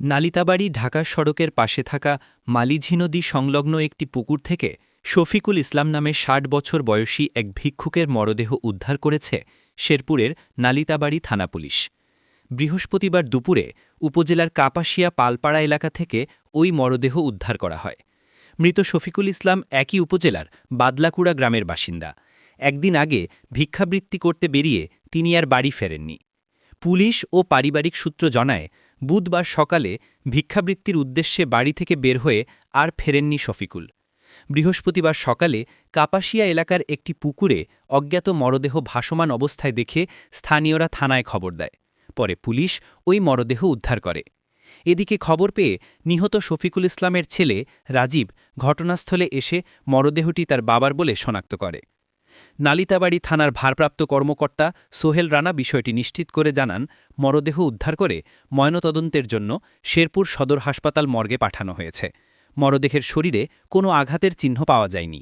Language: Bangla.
নালিতাবাড়ি ঢাকা সড়কের পাশে থাকা মালিঝি নদী সংলগ্ন একটি পুকুর থেকে শফিকুল ইসলাম নামে ষাট বছর বয়সী এক ভিক্ষুকের মরদেহ উদ্ধার করেছে শেরপুরের নালিতাবাড়ি থানা পুলিশ। বৃহস্পতিবার দুপুরে উপজেলার কাপাসিয়া পালপাড়া এলাকা থেকে ওই মরদেহ উদ্ধার করা হয়। মৃত শফিকুল ইসলাম একই উপজেলার বাদলাকুড়া গ্রামের বাসিন্দা। একদিন আগে ভিক্ষাবৃত্তি করতে বেরিয়ে তিনি আর বাড়ি ফেরেননি। পুলিশ ও পারিবারিক সূত্র জানায় বুধবার সকালে ভিক্ষাবৃত্তির উদ্দেশ্যে বাড়ি থেকে বের হয়ে আর ফেরেননি শফিকুল। বৃহস্পতিবার সকালে কাপাসিয়া এলাকার একটি পুকুরে অজ্ঞাত মরদেহ ভাসমান অবস্থায় দেখে স্থানীয়রা থানায় খবর দেয়। পরে পুলিশ ওই মরদেহ উদ্ধার করে। এদিকে খবর পেয়ে নিহত শফিকুল ইসলামের ছেলে রাজীব ঘটনাস্থলে এসে মরদেহটি তার বাবার বলে শনাক্ত করে। নালিতাবাড়ি থানার ভারপ্রাপ্ত কর্মকর্তা সোহেল রানা বিষয়টি নিশ্চিত করে জানান, মরদেহ উদ্ধার করে ময়নতদন্তের জন্য শেরপুর সদর হাসপাতাল মর্গে পাঠানো হয়েছে। মরদেহের শরীরে কোনো আঘাতের চিহ্ন পাওয়া যায়নি।